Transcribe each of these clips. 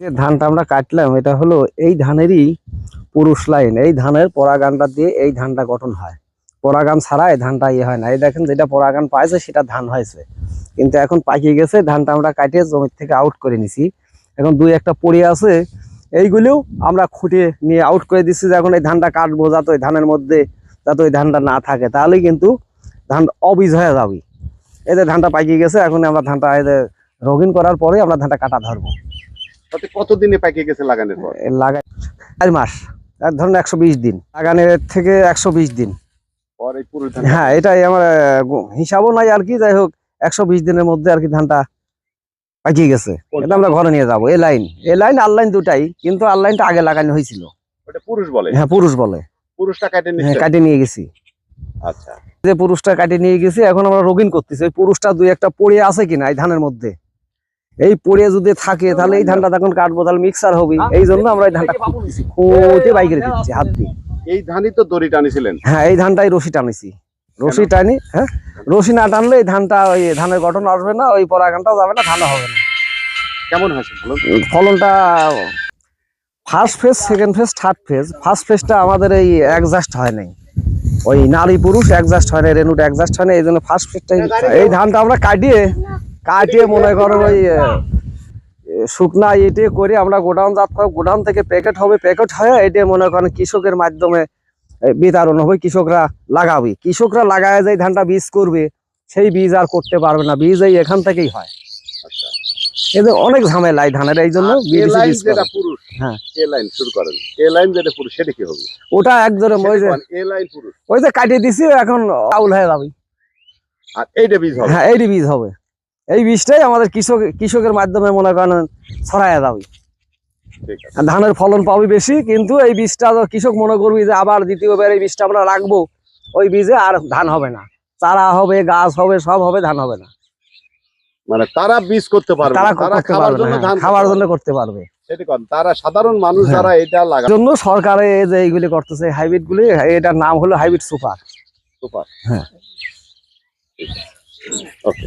যে ধানটা আমরা কাটলাম, এটা হলো এই ধানেরই পুরুষ লাইন। এই ধানের পরাগানটা দিয়ে এই ধানটা গঠন হয়। পরাগান ছাড়া এই ধানটা ইয়ে হয় না। এই দেখেন যেটা পরাগান পাইছে, সেটা ধান হয়েছে। কিন্তু এখন পাকিয়ে গেছে, ধানটা আমরা কাটিয়ে জমির থেকে আউট করে নিছি। এখন দুই একটা পড়ে আছে, এইগুলিও আমরা খুঁটিয়ে নিয়ে আউট করে দিচ্ছি যে এখন এই ধানটা কাটবো যাতে ওই ধানের মধ্যে, যাতে ওই ধানটা না থাকে। তাহলেই কিন্তু ধান অবীজ হয়ে যাবে। এদের ধানটা পাকিয়ে গেছে, এখন আমরা ধানটা এদের রোগিন করার পরে আমরা ধানটা কাটা ধরবো। তাতে কতদিনে পাকিয়ে গেছে লাগানোর পর? এ লাগাই চার মাস। এক ধরুন একশো বিশ দিন। লাগানের থেকে একশো বিশ দিন। হ্যাঁ এটাই আমার হিসাবও নাই আর কি যাই হোক একশো বিশ দিনের মধ্যে আর কি ধানটা পাকিয়ে গেছে। এটা আমরা ঘরে নিয়ে যাব। এ লাইন এ লাইন আর লাইন দুটাই কিন্তু আর লাইনটা আগে লাগানো হয়েছিল। ওটা পুরুষ বলে? হ্যাঁ পুরুষ বলে। পুরুষটা কাটে হ্যাঁ নিচ্ছে নিয়ে গেছি। আচ্ছা। যে পুরুষটা কাটিয়ে নিয়ে গেছি এখন আমরা রোগিন করতেছি। ওই পুরুষটা দুই একটা পড়ে আছে কিনা এই ধানের মধ্যে? এই পড়ে যদি থাকে তাহলে এই ধানটা তখন কাটবো তাহলে মিক্সার হবে এই জন্য আমরা এই ধানটা খুঁটে বাইকে দিচ্ছি হাত দিয়ে। এই ধানই তো দড়ি টানিছিলেন। হ্যাঁ এই ধানটাই রশি টানেছি। রশি টানি হ্যাঁ? রশি না টানলে এই ধানটা ওই ধানের গঠন আসবে না ওই পরাগানটাও যাবে না ধানও হবে না। কেমন হয়েছে ফলনটা first phase second phase third phase first ফেজটা আমাদের এই অ্যাডজাস্ট হয় নাই। ওই নারী পুরুষ অ্যাডজাস্ট হয় না রেনুট অ্যাডজাস্ট হয় না এই জন্য ফার্স্ট ফেজটাই এই ধানটা আমরা কাটিয়ে কাটিয়ে মনে করেন ওই শুকনা এটে করে আমরা গোডাউন জাত করব। গোডাউন থেকে প্যাকেট হবে প্যাকেট হয়ে এটা মনে করেন কৃষকের মাধ্যমে বিতরণ হবে কৃষকরা লাগাবে। কৃষকরা লাগায় যে ধানটা বীজ করবে সেই বীজ আর করতে পারবে না। বীজ এই এখান থেকেই হয়। আচ্ছা। এদের অনেক ঝামেলা এই ধানের এই জন্য করে। হ্যাঁ। ওটা একজনে ওই যে কাটিয়ে দিছি এখন আউল হয়ে যাবে। আর এইটা বীজ হবে? হ্যাঁ এই বীজ হবে। এই বীজটাই আমাদের কৃষক কৃষকের মাধ্যমে মনে করেন ছড়াইয়া যাবে ধানের ফলন পাবি বেশি কিন্তু এই বীজটা তো কৃষক মনে করবি যে আবার দ্বিতীয়বার এই বীজটা আমরা রাখব। ওই বীজে আর ধান হবে না। চারা হবে গাছ হবে সব হবে ধান হবে না। মানে তারা বীজ করতে পারবে তারা পারবে জন্য ধান হ্যাঁ, জন্য করতে পারবে। তারা সাধারণ মানুষ হ্যাঁ। যারা এটা জন্য সরকারে এই যে এইগুলি করতেছে হাইব্রিড গুলি এটার নাম হলো হাইব্রিড সুপার। সুপার। হ্যাঁ। ওকে।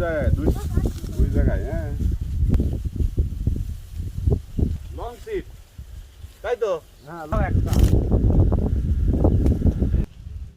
জায়গায় দুই দুই জায়গায় হ্যাঁ লং সিট তাই তো হ্যাঁ একটা